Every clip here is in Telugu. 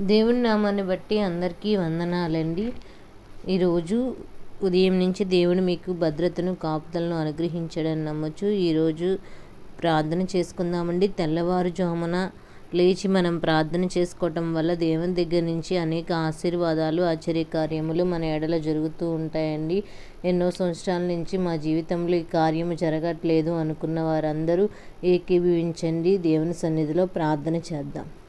దేవుని నామాన్ని బట్టి అందరికీ వందనాలండి. ఈరోజు ఉదయం నుంచి దేవుడు మీకు భద్రతను కాపుదలను అనుగ్రహించడం నమ్మచ్చు ఈరోజు ప్రార్థన చేసుకుందామండి. తెల్లవారుజామున లేచి మనం ప్రార్థన చేసుకోవటం వల్ల దేవుని దగ్గర నుంచి అనేక ఆశీర్వాదాలు ఆశ్చర్యకార్యములు మన ఎడల జరుగుతూ ఉంటాయండి. ఎన్నో సంవత్సరాల నుంచి మా జీవితంలో ఈ కార్యము జరగట్లేదు అనుకున్న వారందరూ ఏకీభవించండి. దేవుని సన్నిధిలో ప్రార్థన చేద్దాం.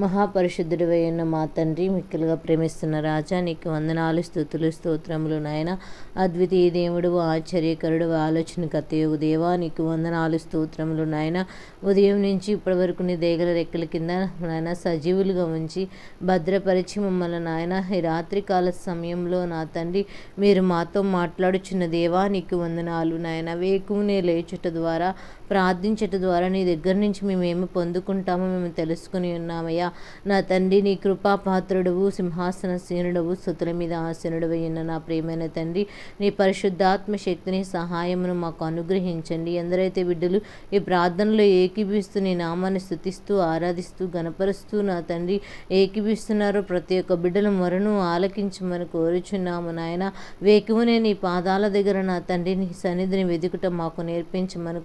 మహాపరిశుద్ధుడివైన మా తండ్రి మిక్కలుగా ప్రేమిస్తున్న రాజా నీకు వందనాలు స్థుతులు స్తోత్రములు నాయన. అద్వితీయ దేవుడు ఆశ్చర్యకరుడు ఆలోచన కథయోగు దేవా నీకు వందనాలు స్తోత్రములు నాయన. ఉదయం నుంచి ఇప్పటి వరకు నీ దేగల రెక్కల కింద నాయన సజీవులుగా ఉంచి భద్రపరిచి మమ్మల్ని నాయన. ఈ రాత్రికాల సమయంలో నా తండ్రి మీరు మాతో మాట్లాడుచున్న దేవా నీకు వందనాలు నాయన. వేకునే లేచుట ద్వారా ప్రార్థించట ద్వారా నీ దగ్గర నుంచి మేము ఏమి పొందుకుంటామో మేము తెలుసుకుని ఉన్నామయ్యా. నా తండ్రి నీ కృపాపాత్రుడవు సింహాసన సీనుడవు సుతుల మీద ఆసనుడు నా ప్రియమైన తండ్రి నీ పరిశుద్ధాత్మ శక్తిని సహాయమును మాకు అనుగ్రహించండి. ఎందరైతే బిడ్డలు ఈ ప్రార్థనలో ఏకీభిస్తూ నీ నామాన్ని స్థుతిస్తూ ఆరాధిస్తూ గనపరుస్తూ నా తండ్రి ఏకీభిస్తున్నారో ప్రతి ఒక్క బిడ్డల మొరను ఆలకించమని కోరుచున్నాము నాయన. వేకువనే నీ పాదాల దగ్గర నా తండ్రి నీ సన్నిధిని వెతుకుట మాకు నేర్పించమని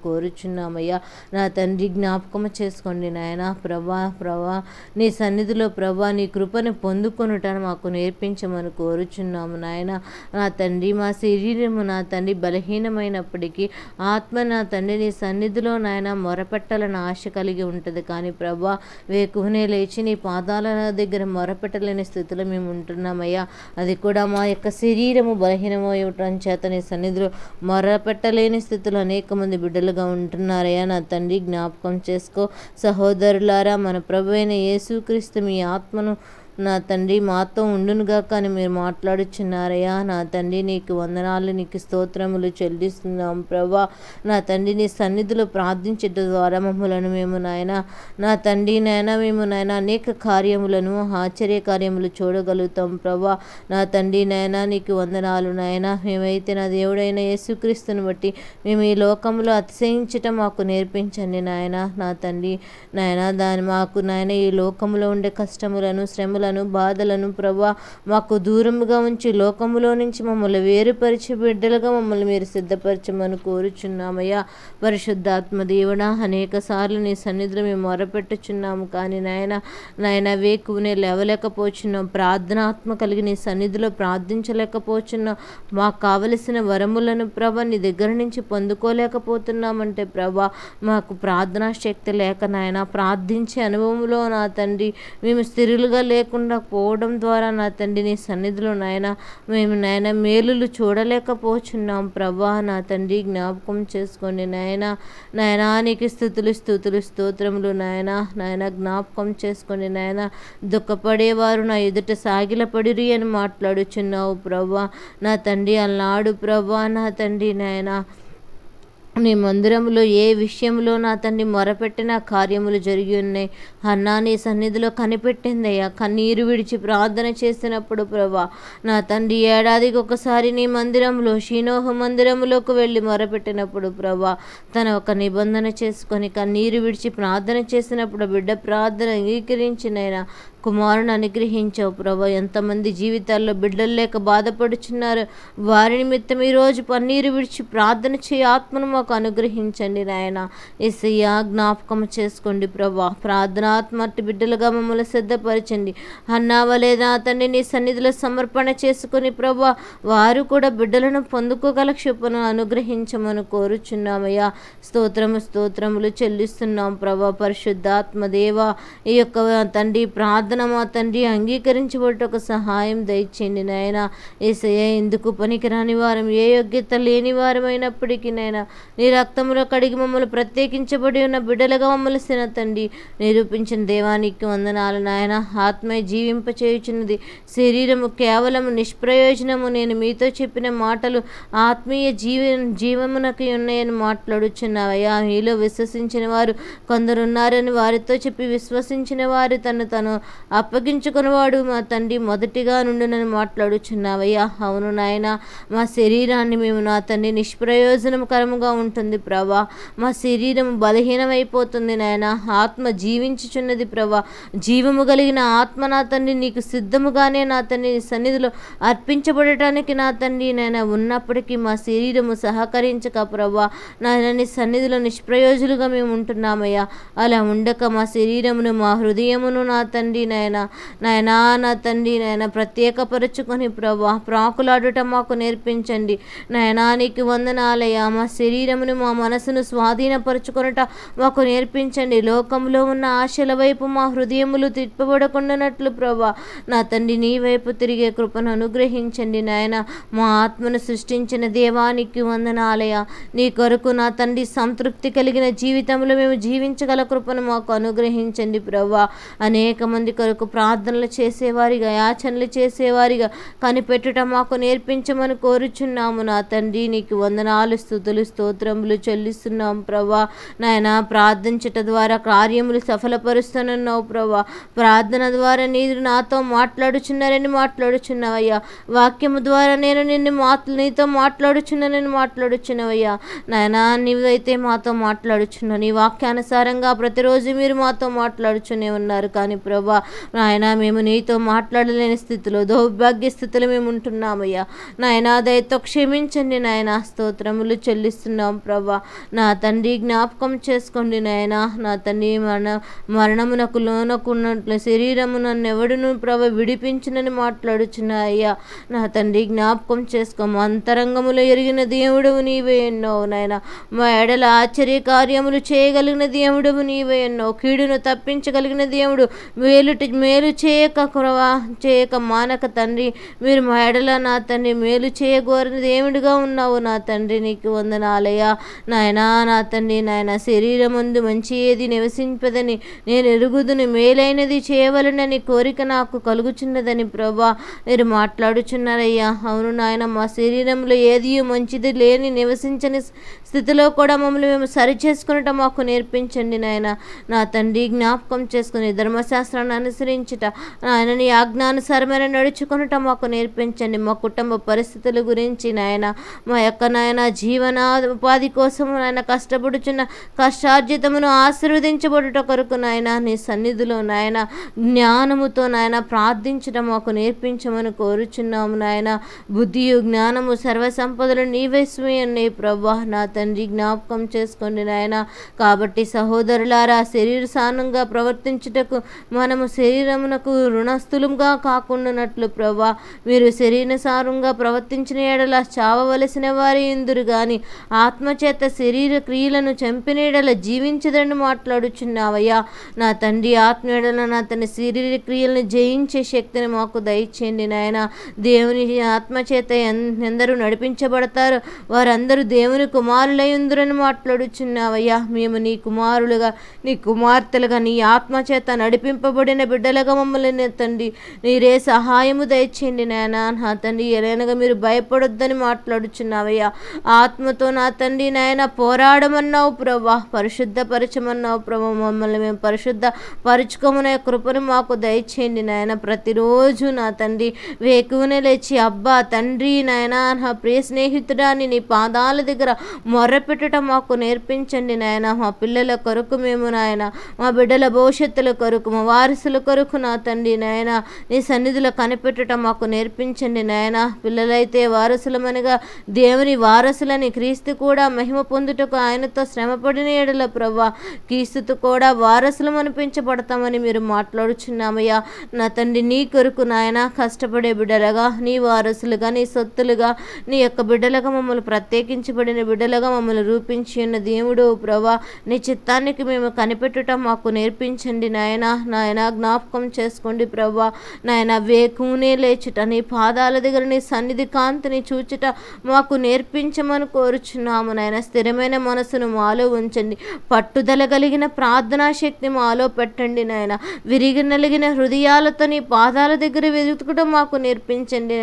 కోరుచున్నామయ్యా నా తండ్రి జ్ఞాపకం చేసుకోండి నాయన. ప్రభా ప్రభా నీ సన్నిధిలో ప్రభా నీ కృపను పొందుకొనుటను మాకు నేర్పించమని కోరుచున్నాము నాయన. నా తండ్రి మా శరీరము నా తండ్రి బలహీనమైనప్పటికీ ఆత్మ నా తండ్రి నీ సన్నిధిలో నాయన మొరపెట్టాలని ఆశ కలిగి ఉంటుంది. కానీ ప్రభా వేకునే లేచి నీ పాదాల దగ్గర మొరపెట్టలేని స్థితిలో మేము ఉంటున్నామయ్యా. అది కూడా మా యొక్క శరీరము బలహీనమో చేత నీ సన్నిధిలో మొరపెట్టలేని స్థితిలో అనేక మంది బిడ్డలుగా అంటున్నారయ్యా నా తండ్రి జ్ఞాపకం చేసుకో. సహోదరులారా మన ప్రభు అయిన యేసుక్రీస్తు మీ ఆత్మను నా తండ్రి మాతో ఉండునుగాక అని మీరు మాట్లాడుచున్నారయ్యా నా తండ్రి నీకు వందనాలు నీకు స్తోత్రములు చెల్లిస్తున్నాం ప్రభా. నా తండ్రి నీ సన్నిధిలో ప్రార్థించడం ద్వారా మమ్మలను మేము నాయన నా తండ్రి నాయన మేము నాయన అనేక కార్యములను ఆశ్చర్య కార్యములు చూడగలుగుతాం ప్రభా. నా తండ్రి నాయన నీకు వందనాలు నాయన. మేమైతే నా దేవుడైన యేసుక్రీస్తుని బట్టి మేము ఈ లోకంలో అతిశయించటం మాకు నేర్పించండి నాయన. నా తండ్రి నాయన దాని మాకు నాయన ఈ లోకంలో ఉండే కష్టములను కష్టాలను బాధలను ప్రభా మాకు దూరముగా ఉంచి లోకములో నుంచి మమ్మల్ని వేరుపరిచి బిడ్డలుగా మమ్మల్ని మీరు సిద్ధపరచమని కోరుచున్నామయ్యా. పరిశుద్ధాత్మ దేవుడ అనేక సార్లు నీ సన్నిధిలో మేము మొరపెట్టుచున్నాము. కానీ నాయన నాయన వేకునే లేవలేకపోచున్నాం. ప్రార్థనాత్మ కలిగి నీ సన్నిధిలో ప్రార్థించలేకపోచున్నాం. మాకు కావలసిన వరములను ప్రభ నీ దగ్గర నుంచి పొందుకోలేకపోతున్నామంటే ప్రభా మాకు ప్రార్థనా శక్తి లేక నాయన ప్రార్థించే అనుభవంలో నా తండ్రి మేము స్థిరులుగా లేకుండా పోవడం ద్వారా నా తండ్రి నీ సన్నిధిలో నాయన మేము నాయన మేలులు చూడలేకపోచున్నాం. ప్రభా నా తండ్రి జ్ఞాపకం చేసుకోండి నాయన నాయనానికి స్థుతులు స్థుతులు స్తోత్రములు నాయన నాయన జ్ఞాపకం చేసుకోండి నాయన దుఃఖపడేవారు నా ఎదుట సాగిలపడిరి అని మాట్లాడుచున్నావు. ప్రభా నా తండ్రి అల్లాడు. ప్రభా నా తండ్రి నాయనా నీ మందిరంలో ఏ విషయంలో నా తండ్రి మొరపెట్టిన కార్యములు జరిగి ఉన్నాయి? అన్నా నీ సన్నిధిలో కనిపెట్టిందయ్యా. కన్నీరు విడిచి ప్రార్థన చేసినప్పుడు ప్రభా నా తండ్రి ఏడాదికి ఒకసారి నీ మందిరంలో షీనోహ మందిరంలోకి వెళ్ళి మొరపెట్టినప్పుడు ప్రభా తన ఒక నిబంధన చేసుకొని కన్నీరు విడిచి ప్రార్థన చేసినప్పుడు బిడ్డ ప్రార్థన అంగీకరించినైనా కుమారుని అనుగ్రహించావు ప్రభా. ఎంతమంది జీవితాల్లో బిడ్డలు లేక బాధపడుచున్నారు. వారి నిమిత్తం ఈరోజు పన్నీరు విడిచి ప్రార్థన చేయ. ఆత్మను మాకు అనుగ్రహించండి నాయన. ఎస్ఐయా జ్ఞాపకం చేసుకోండి ప్రభా. ప్రార్థనాత్మటి బిడ్డలుగా మమ్మల్ని సిద్ధపరచండి. అన్నావలేదా తండ్రి నీ సన్నిధిలో సమర్పణ చేసుకుని ప్రభా వారు కూడా బిడ్డలను పొందుకోగల క్షుపను అనుగ్రహించమని కోరుచున్నామయ్యా. స్తోత్రము స్తోత్రములు చెల్లిస్తున్నాం ప్రభా. పరిశుద్ధాత్మ దేవ ఈ యొక్క తండ్రి ప్రార్థన మా తండ్రి అంగీకరించబడి ఒక సహాయం దయచేయండి నాయన. ఏసయ్య ఎందుకు పనికిరాని వారం ఏ యోగ్యత లేని వారమైనప్పటికీ నాయన నీ రక్తంలో కడిగి మమ్మల్ని ప్రత్యేకించబడి ఉన్న బిడ్డలుగా మమ్మల్ని సిన తండ్రి నిరూపించిన దేవానికి వందనాలు నాయన. ఆత్మ జీవింపచేయుచున్నది శరీరము కేవలం నిష్ప్రయోజనము. నేను మీతో చెప్పిన మాటలు ఆత్మీయ జీవ జీవమునకు ఉన్నాయని మాట్లాడుచున్నావయ్యా. మీలో విశ్వసించిన వారు కొందరున్నారని వారితో చెప్పి విశ్వసించిన వారు తను తను అప్పగించుకున్నవాడు మా తండ్రి మొదటిగా నుండునని మాట్లాడుచున్నావయ్యా. అవును నాయన మా శరీరాన్ని మేము నా తండ్రి నిష్ప్రయోజనకరముగా ఉంటుంది ప్రభా. మా శరీరం బలహీనమైపోతుంది నాయన. ఆత్మ జీవించుచున్నది ప్రభా. జీవము కలిగిన ఆత్మ నా తండ్రి నీకు సిద్ధముగానే నా తండ్రి నీ సన్నిధిలో అర్పించబడటానికి నా తండ్రి నాయన. ఉన్నప్పటికీ మా శరీరము సహకరించక ప్రభా. నాయన నీ సన్నిధిలో నిష్ప్రయోజులుగా మేము ఉంటున్నామయ్యా. అలా ఉండక మా శరీరమును మా హృదయమును నా తండ్రి నాయన నాయనా నా తండ్రి నాయన ప్రత్యేకపరుచుకొని ప్రభా ప్రాకులాడుట మాకు నేర్పించండి. నాయనా నీకు వందనాలయ్యా. మా శరీరమును మా మనసును స్వాధీనపరుచుకొనుట మాకు నేర్పించండి. లోకంలో ఉన్న ఆశల వైపు మా హృదయములు తిప్పబడకుండానట్లు ప్రభా నా తండ్రి నీ వైపు తిరిగే కృపను అనుగ్రహించండి నాయన. మా ఆత్మను సృష్టించిన దేవానికి వందనాలయ నీ కొరకు నా తండ్రి సంతృప్తి కలిగిన జీవితంలో మేము జీవించగల కృపను మాకు అనుగ్రహించండి ప్రభా. అనేక మంది కొరకు ప్రార్థనలు చేసేవారిగా యాచనలు చేసేవారిగా కనిపెట్టుట మాకు నేర్పించమని కోరుచున్నాము. నా తండ్రి నీకు వందనాలు స్థుతులు స్తోత్రములు చెల్లిస్తున్నాం ప్రభా. నాయన ప్రార్థించట ద్వారా కార్యములు సఫలపరుస్తానన్నావు ప్రభా. ప్రార్థన ద్వారా నీరు నాతో మాట్లాడుచున్నారని మాట్లాడుచున్నావయ్యా. వాక్యము ద్వారా నేను నిన్ను మాట్లా నీతో మాట్లాడుచున్నానని మాట్లాడుచున్నావయ్యా. నాయనా నీవైతే మాతో మాట్లాడుచున్నావు. నీ వాక్యానుసారంగా ప్రతిరోజు మీరు మాతో మాట్లాడుచునే ఉన్నారు. కానీ ప్రభా నాయన మేము నీతో మాట్లాడలేని స్థితిలో దౌర్భాగ్య స్థితిలో మేము ఉంటున్నామయ్యా నాయనా దయతో క్షమించండి నాయన స్తోత్రములు చెల్లిస్తున్నాం ప్రభా. నా తండ్రి జ్ఞాపకం చేసుకోండి నాయన. నా తండ్రి మరణ మరణమునకు లోనకున్నట్లు శరీరము నన్ను ఎవడును ప్రభ విడిపించినని మాట్లాడుచున్నా అయ్యా. నా తండ్రి జ్ఞాపకం చేసుకోము అంతరంగములో ఎరిగిన దేవుడవు నీవే ఎన్నో నాయన. మా ఎడల ఆశ్చర్య కార్యములు చేయగలిగిన దేవుడవు నీవే ఎన్నో. కీడును తప్పించగలిగిన దేవుడు వేలు మేలు మేలు చేయక కురవా చేయక మానక తండ్రి. మీరు మా ఎడల నా తండ్రి మేలు చేయగోరిన దేవుడిగా ఉన్నావు నా తండ్రి. నీకు వందనాలయ్యా. నాయనా నా తండ్రి నాయన శరీరం ముందు మంచి ఏది నివసింపదని నేను ఎరుగుదును మేలైనది చేయవలనని కోరిక నాకు కలుగుచున్నదని ప్రభా. మీరు మాట్లాడుచున్నారయ్యా. అవును నాయన మా శరీరంలో ఏది మంచిది లేని నివసించని స్థితిలో కూడా మమ్మల్ని మేము సరి మాకు నేర్పించండి నాయన. నా తండ్రి జ్ఞాపకం చేసుకుని ధర్మశాస్త్రాన్ని అనుసరించుట. నాయన నీ ఆజ్ఞానుసారమైన మాకు నేర్పించండి. మా కుటుంబ పరిస్థితుల గురించి నాయన మా యొక్క నాయన జీవన ఉపాధి కోసం నాయన కష్టపడుచున్న కష్టార్జితమును ఆశీర్వదించబడుట కొరకు నాయన నీ సన్నిధిలో నాయన జ్ఞానముతో నాయన ప్రార్థించడం మాకు నేర్పించమని కోరుచున్నాము నాయన. బుద్ధియు జ్ఞానము సర్వసంపదలు నీవే స్వయండి ప్రభా నా తండ్రి జ్ఞాపకం చేసుకోండి నాయన. కాబట్టి సహోదరులారా శరీర సానంగా ప్రవర్తించుటకు మనము శరీరమునకు రుణస్థులుగా కాకుండానట్లు ప్రభా మీరు శరీరసారంగా ప్రవర్తించిన ఎడల చావవలసిన వారి ఇందురు గాని ఆత్మచేత శరీర క్రియలను చంపిన ఎడల జీవించదని మాట్లాడుచున్నావయ్యా. నా తండ్రి ఆత్మ ఎడల నా తన శరీర క్రియలను జయించే శక్తిని మాకు దయచేయండి నాయన. దేవుని ఆత్మచేత ఎన్- ఎందరూ నడిపించబడతారు వారందరూ దేవుని కుమారులై ఉందరని మాట్లాడుచున్నావయ్యా. మేము నీ కుమారులుగా నీ కుమార్తెలుగా నీ ఆత్మచేత నడిపింపబడిన బిడ్డలుగా మమ్మల్ని తండ్రి మీరే సహాయము దయచేయండి నాయన. నా తండ్రి ఎలానగా మీరు భయపడొద్దని మాట్లాడుచున్నావయ్యా. ఆత్మతో నా తండ్రి నాయన పోరాడమన్నావు ప్రభా. పరిశుద్ధపరచమన్నావు ప్రభా. మమ్మల్ని మేము పరిశుద్ధ పరుచుకోమనే కృపను మాకు దయచేయండి నాయన. ప్రతిరోజు నా తండ్రి వేకువనే లేచి అబ్బా తండ్రి నాయన నా ప్రియ స్నేహితుడాన్ని నీ పాదాల దగ్గర మొర్రపెట్టడం మాకు నేర్పించండి నాయన. మా పిల్లల కొరకు మేము నాయన మా బిడ్డల భవిష్యత్తుల కొరకు మా వారసుల కొరకు నా తండ్రి నాయన నీ సన్నిధిలో కనిపెట్టడం మాకు నేర్పించండి నాయన. పిల్లలైతే వారసులమనగా దేవుని వారసులని క్రీస్తు కూడా మహిమ పొందుటకు ఆయనతో శ్రమపడిన ఏడల ప్రభా క్రీస్తుతో కూడా వారసులం అనిపించబడతామని మీరు మాట్లాడుచున్నామయ్యా. నా తండ్రి నీ కొరకు నాయన కష్టపడే బిడ్డలుగా నీ వారసులుగా నీ సొత్తులుగా నీ యొక్క బిడ్డలుగా మమ్మల్ని ప్రత్యేకించబడిన బిడ్డలుగా మమ్మల్ని రూపించి ఉన్న దేవుడు ప్రభా నీ చిత్తానికి మేము కనిపెట్టుట మాకు నేర్పించండి నాయన. నాయన జ్ఞాపకం చేసుకోండి ప్రభా. నాయన వేకునే లేచుట నీ పాదాల దగ్గర నీ సన్నిధి కాంతిని చూచుట మాకు నేర్పించమని కోరుచున్నాము నాయన. స్థిరమైన మనసును మాలో ఉంచండి. పట్టుదల కలిగిన ప్రార్థనా శక్తి మాలో పెట్టండి నాయన. విరిగినలిగిన హృదయాలతో నీ పాదాల దగ్గర వెతుకుటం మాకు నేర్పించండి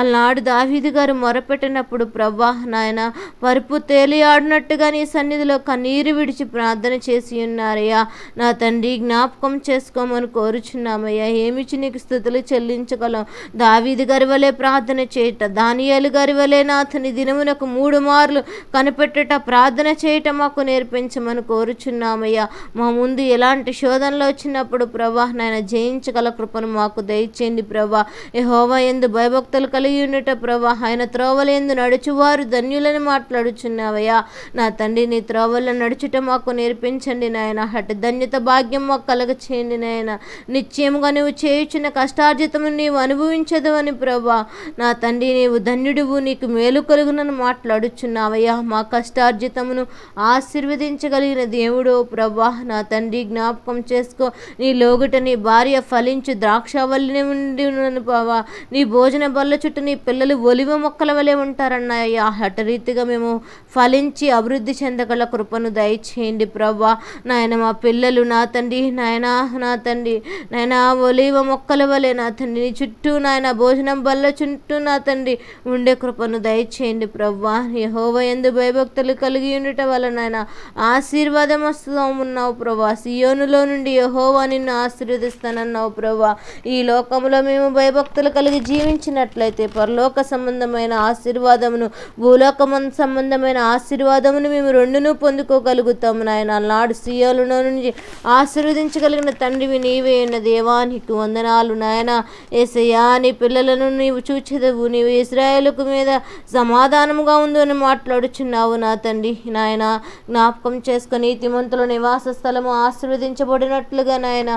అలనాడు దావీది గారు మొరపెట్టినప్పుడు ప్రభా నాయన పరుపు తేలియాడినట్టుగా నీ సన్నిధిలో కన్నీరు విడిచి ప్రార్థన చేసి ఉన్నారయ్యా. నా తండ్రి జ్ఞాపకం చేసుకోమని కోరుచున్నామయ్యా. ఏమిచ్చి నీకు స్థుతులు చెల్లించగలం? దావీది గారి వలె ప్రార్థన చేయట దానియాలు గారి వలె నా అతని దినమునకు మూడు మార్లు కనిపెట్టట ప్రార్థన చేయటం మాకు నేర్పించమని కోరుచున్నామయ్యా. మా ముందు ఎలాంటి శోధనలు వచ్చినప్పుడు ప్రభా నాయన జయించగల కృపను మాకు దయచేయండి ప్రభా. యెహోవా ఎందు భయభక్తులు కలిగి ఉండట ప్రభా ఆయన త్రోవలేందు నడుచువారు ధన్యులని మాట్లాడుచున్నావయ్యా. నా తండ్రి నీ త్రోవల్లో నడుచుట మాకు నేర్పించండి నాయన. హఠ ధన్యత భాగ్యం మాకు కలగ చేయండి నాయన. నిశ్చయముగా నువ్వు చేయుచున్న కష్టార్జితము నీవు అనుభవించదు అని ప్రభా. నా తండ్రి నీవు ధన్యుడువు నీకు మేలు కలుగునని మాట్లాడుచున్నావయ్యా. మా కష్టార్జితమును ఆశీర్వదించగలిగిన దేవుడు ప్రభా. నా తండ్రి జ్ఞాపకం చేసుకో. నీ లోగుట నీ భార్య ఫలించు ద్రాక్షవల్లిని ఉండి ప్రభా. నీ భోజన బల్ల చుట్టూ నీ పిల్లలు ఒలివ మొక్కల వలె ఉంటారన్నయ్యా. హఠరీతిగా మేము ఫలించి అభివృద్ధి చెందగల కృపను దయచేయండి ప్రభా. నాయన మా పిల్లలు నా తండ్రి నాయన నా తండ్రి నాయన ఒలివ మొక్కల వలె నా తండ్రి నీ చుట్టూ నాయన భోజనం బల్ల చుట్టూ నా తండ్రి ఉండే కృపను దయచేయండి ప్రభా యహోవ ఎందు భయభక్తులు కలిగి ఉండుట వల్ల నాయన ఆశీర్వాదం ఉన్నావు ప్రభా సియోనులో నుండి యహోవా నిన్ను ఆశీర్వదిస్తానన్నావు ప్రభా ఈ లోకంలో మేము భయభక్తులు కలిగి జీవించినట్లయితే పరలోక సంబంధమైన ఆశీర్వాదమును భూలోకం సంబంధమైన ఆశీర్వాదమును మేము రెండును పొందుకోగలుగుతాము నాయన. నాడు సియోలులో నుంచి ఆశీర్వదించగలిగిన తండ్రివి నీవే. కొట్టివేయన దేవా నీకు వందనాలు నాయన. ఏసయ్యా నీ పిల్లలను నీవు చూచెదవు. నీవు ఇస్రాయేలుకు మీద సమాధానముగా ఉందని అని మాట్లాడుచున్నావు నా తండ్రి. నాయన జ్ఞాపకం చేసుకుని తిమంతుల నివాస స్థలము ఆశీర్వదించబడినట్లుగా నాయన.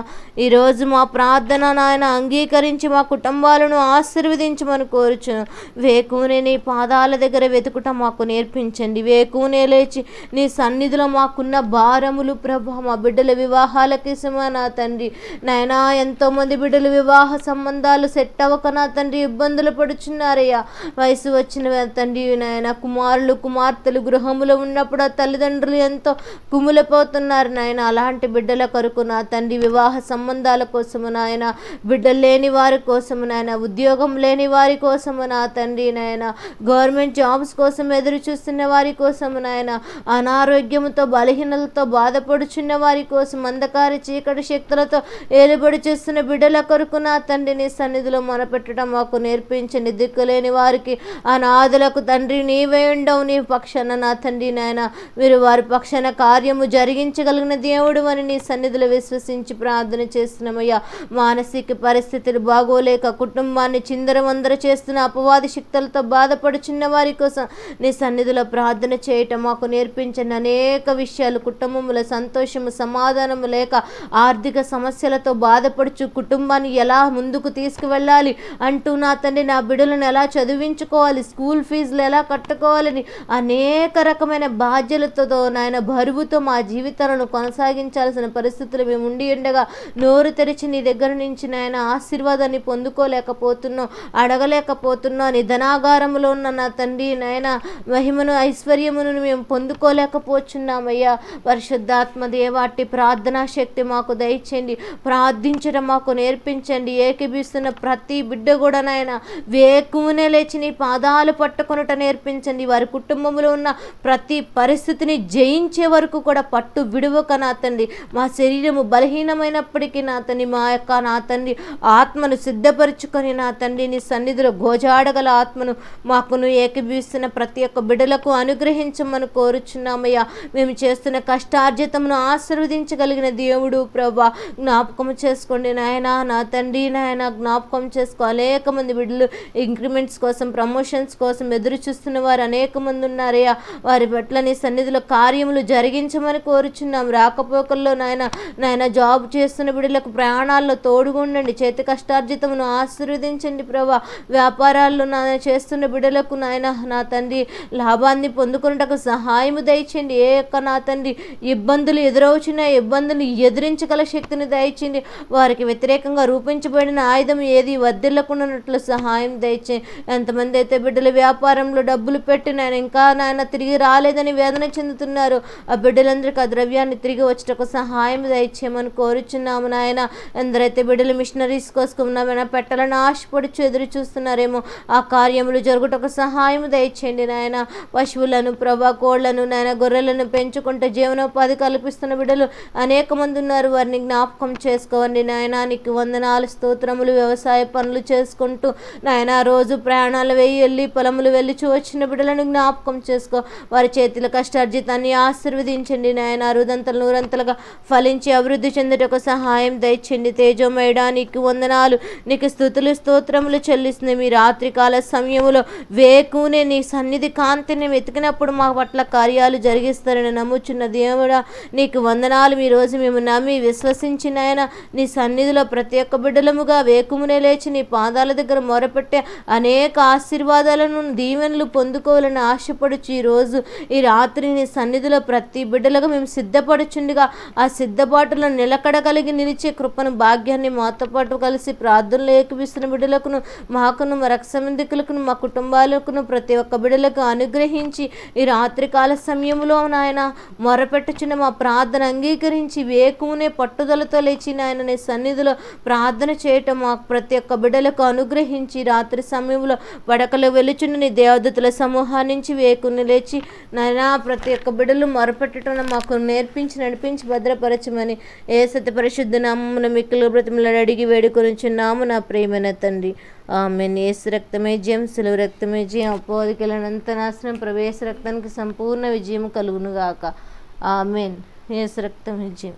ఈరోజు మా ప్రార్థన నాయన అంగీకరించి మా కుటుంబాలను ఆశీర్వదించమని కోరుచును వేకునే నీ పాదాల దగ్గర వెతుకుట మాకు నేర్పించండి. వేకునే లేచి నీ సన్నిధిలో మాకున్న భారములు ప్రభా మా బిడ్డల వివాహాలకి నా తండ్రి. నాయనా ఎంతోమంది బిడ్డలు వివాహ సంబంధాలు సెట్ అవ్వక నా తండ్రి ఇబ్బందులు పడుచున్నారయ్యా. వయసు వచ్చిన తండ్రి నాయన కుమారులు కుమార్తెలు గృహములో ఉన్నప్పుడు ఆ తల్లిదండ్రులు ఎంతో కుములపోతున్నారు నాయన అలాంటి బిడ్డల కొరకు నా తండ్రి వివాహ సంబంధాల కోసము నాయన బిడ్డలు లేని వారి కోసము నాయన ఉద్యోగం లేని వారి కోసము నా తండ్రి నాయన గవర్నమెంట్ జాబ్స్ కోసం ఎదురు చూస్తున్న వారి కోసము నాయన అనారోగ్యంతో బలహీనలతో బాధపడుచున్న వారి కోసం అంధకార చీకటి శక్తులతో ఏలుబడి చేస్తున్న బిడ్డల కొరకు నా తండ్రిని సన్నిధిలో మొనపెట్టడం మాకు నేర్పించండి. దిక్కులేని వారికి అనాథులకు తండ్రి నీవే ఉండవు. నీ పక్షాన నా తండ్రి నాయన మీరు వారి పక్షాన కార్యము జరిగించగలిగిన దేవుడు అని నీ సన్నిధిలో విశ్వసించి ప్రార్థన చేస్తున్నామయ్యా. మానసిక పరిస్థితులు బాగోలేక కుటుంబాన్ని చిందరవందర చేస్తున్న అపవాది శక్తులతో బాధపడుచున్న వారి కోసం నీ సన్నిధిలో ప్రార్థన చేయటం మాకు నేర్పించండి. అనేక విషయాలు కుటుంబముల సంతోషము సమాధానము లేక ఆర్థిక సమస్యలతో బాధపడుచు కుటుంబాన్ని ఎలా ముందుకు తీసుకువెళ్ళాలి? అంటూ నా తండ్రి నా బిడ్డలను ఎలా చదివించుకోవాలి? స్కూల్ ఫీజులు ఎలా కట్టుకోవాలని అనేక రకమైన బాధ్యతలతో నాయన బరువుతో మా జీవితాలను కొనసాగించాల్సిన పరిస్థితులు మేము ఉండి ఉండగా నోరు తెరిచి నీ దగ్గర నుంచి నాయన ఆశీర్వాదాన్ని పొందుకోలేకపోతున్నాం అడగలేకపోతున్నాం. నీ ధనాగారములో ఉన్న నా తండ్రి నాయన మహిమను ఐశ్వర్యమును మేము పొందుకోలేకపోతున్నామయ్యా పరిశుద్ధాత్మ దేవాటి ప్రార్థనా శక్తి మాకు దయచేయండి. ప్రార్థించడం మాకు నేర్పించండి. ఏకీభిస్తున్న ప్రతి బిడ్డ కూడా నాయన వేకునే లేచి నీ పాదాలు పట్టుకొనుట నేర్పించండి. వారి కుటుంబంలో ఉన్న ప్రతి పరిస్థితిని జయించే వరకు కూడా పట్టు విడువక నా తండ్రి మా శరీరము బలహీనమైనప్పటికీ నా తండ్రి మా యొక్క నా తండ్రి ఆత్మను సిద్ధపరచుకొని నా తండ్రి నీ సన్నిధిలో గోజాడగల ఆత్మను మాకును ఏకీభిస్తున్న ప్రతి ఒక్క బిడ్డలకు అనుగ్రహించమని కోరుచున్నామయ్యా. మేము చేస్తున్న కష్టార్జితమును ఆశీర్వదించగలిగిన దేవుడు ప్రభా జ్ఞాపకం చేసుకోండి నాయన. నా తండ్రి నాయన జ్ఞాపకం చేసుకో. అనేక మంది బిడ్డలు ఇంక్రిమెంట్స్ కోసం ప్రమోషన్స్ కోసం ఎదురు చూస్తున్న వారు అనేక మంది ఉన్నారయ్యా వారి పట్ల నీ సన్నిధిలో కార్యములు జరిగించమని కోరుచున్నాం. రాకపోకల్లో నాయన నాయన జాబ్ చేస్తున్న బిడ్డలకు ప్రయాణాల్లో తోడుగుండండి చేతి కష్టార్జితమును ఆశీర్వదించండి ప్రభా. వ్యాపారాల్లో నా చేస్తున్న బిడ్డలకు నాయన నా తండ్రి లాభాన్ని పొందుకున్నటకు సహాయము దయచండి ఏ యొక్క నా తండ్రి ఇబ్బందులు ఎదురవుచున్న ఇబ్బందులు ఎదిరించగల శక్తిని దయచేయండి వారికి వ్యతిరేకంగా రూపించబడిన ఆయుధం ఏది? వర్ధిల్లకుండానట్లు సహాయం దయచేయండి ఎంతమంది అయితే బిడ్డల వ్యాపారంలో డబ్బులు పెట్టి నేను ఇంకా నాయన తిరిగి రాలేదని వేదన చెందుతున్నారు. ఆ బిడ్డలందరికీ ఆ ద్రవ్యాన్ని తిరిగి వచ్చటకు సహాయం దయచేయమని కోరుచున్నాము నాయన. ఎందరైతే బిడ్డలు మిషనరీస్ కోసుకున్నామైనా పెట్టాలని ఆశపడుచు ఎదురు చూస్తున్నారేమో ఆ కార్యములు జరుగుటకు సహాయం దయచేయండి నాయన. పశువులను ప్రభా కోళ్ళను నాయన గొర్రెలను పెంచుకుంటూ జీవనోపాధి కల్పిస్తున్న బిడ్డలు అనేక మంది ఉన్నారు వారిని జ్ఞాపకం చేసుకోండి నాయన. నీకు వందనాలు స్తోత్రములు వ్యవసాయ పనులు చేసుకుంటూ నాయన రోజు ప్రయాణాలు వెయ్యి వెళ్ళి పొలములు వెళ్ళి వచ్చిన బిడ్డలను జ్ఞాపకం చేసుకో. వారి చేతుల కష్టార్జితాన్ని ఆశీర్వదించండి నాయన. అరుదంతలు నూరంతలుగా ఫలించి అభివృద్ధి చెందుటకు సహాయం దయచండి తేజోమయడా నీకు వందనాలు నీకు స్థుతులు స్తోత్రములు చెల్లిస్తుంది మీ రాత్రికాల సమయములో వేకునే నీ సన్నిధి కాంతిని వెతికినప్పుడు మా పట్ల కార్యాలు జరిగిస్తారని నమ్ముచున్న దేవుడా నీకు వందనాలు. మీ రోజు మేము నమ్మి విశ్వసించినాయన ఆయన నీ సన్నిధిలో ప్రతి ఒక్క బిడ్డలముగా వేకుమునే లేచి నీ పాదాల దగ్గర మొరపెట్టే అనేక ఆశీర్వాదాలను దీవెనలు పొందుకోవాలని ఆశపడుచు ఈరోజు ఈ రాత్రి నీ సన్నిధిలో ప్రతి బిడ్డలుగా మేము సిద్ధపడుచుండగా ఆ సిద్ధపాటులో నిలకడ కలిగి నిలిచే కృపను భాగ్యాన్ని మాతో పాటు కలిసి ప్రార్థనలు ఏకపిస్తున్న బిడ్డలకును మాకును మా రక్షమందికులకును మా కుటుంబాలకును ప్రతి ఒక్క బిడ్డలకు అనుగ్రహించి ఈ రాత్రికాల సమయంలో నాయన మొరపెట్టుచున్న మా ప్రార్థన అంగీకరించి వేకునే పట్టుదలతో లేచి నాయన నీ సన్నిధిలో ప్రార్థన చేయటం మాకు ప్రతి ఒక్క బిడ్డలకు అనుగ్రహించి రాత్రి సమయంలో పడకలు వెలుచున్న నీ దేవదతుల సమూహా నుంచి వేకుని లేచి నాయన ప్రతి ఒక్క బిడ్డలు మొరపెట్టడం మాకు నేర్పించి నడిపించి భద్రపరచమని ఏ సత్య పరిశుద్ధ నామమున మిక్కులు బ్రతిమలను అడిగి వేడుకొనిచున్నాము నా ప్రేమైన తండ్రి. ఆమెన్. ఏసు రక్తమే జయం సులువు రక్తమే జయం. అపోదికలనంత నాశనం ప్రవేశ రక్తానికి సంపూర్ణ విజయం కలుగునుగాక. ఆమెన్. ఏసు రక్తమే జయం.